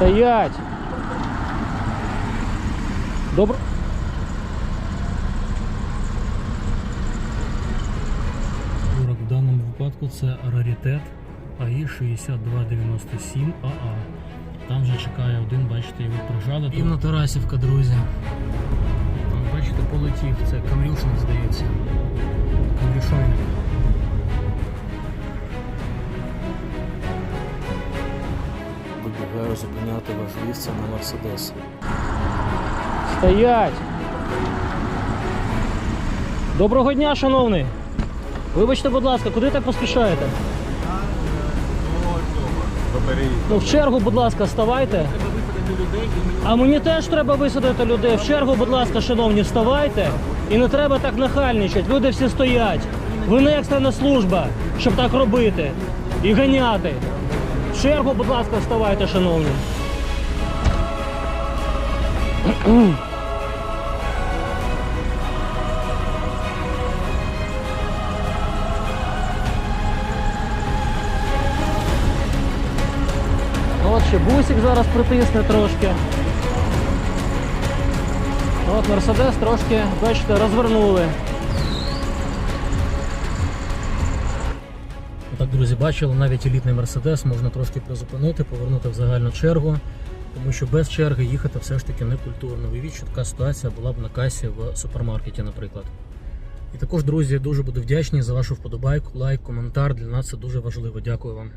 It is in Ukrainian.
Стоять! Добро. Турок в даному випадку це раритет АІ 6297 АА. Там вже чекає один, бачите, його прижали. І на Тарасівка, друзі. Там, бачите, полетів. Це Камрюшин. Вибігаю зупиняти важливця на Мерседес. Стоять! Доброго дня, шановний! Вибачте, будь ласка, куди так поспішаєте? Ну, в чергу, будь ласка, ставайте. А мені теж треба висадити людей. В чергу, будь ласка, шановні, вставайте. І не треба так нахальничати. Люди всі стоять. Ви не екстрена служба, щоб так робити. І ганяти. В чергу, будь ласка, вставайте, шановні. От ще бусик зараз притисне трошки. От Мерседес трошки, бачите, розвернули. Друзі, бачили, навіть елітний Мерседес можна трошки призупинити, повернути в загальну чергу, тому що без черги їхати все ж таки не культурно. Уявіть, що така ситуація була б на касі в супермаркеті, наприклад. І також, друзі, дуже буду вдячний за вашу вподобайку, лайк, коментар. Для нас це дуже важливо. Дякую вам.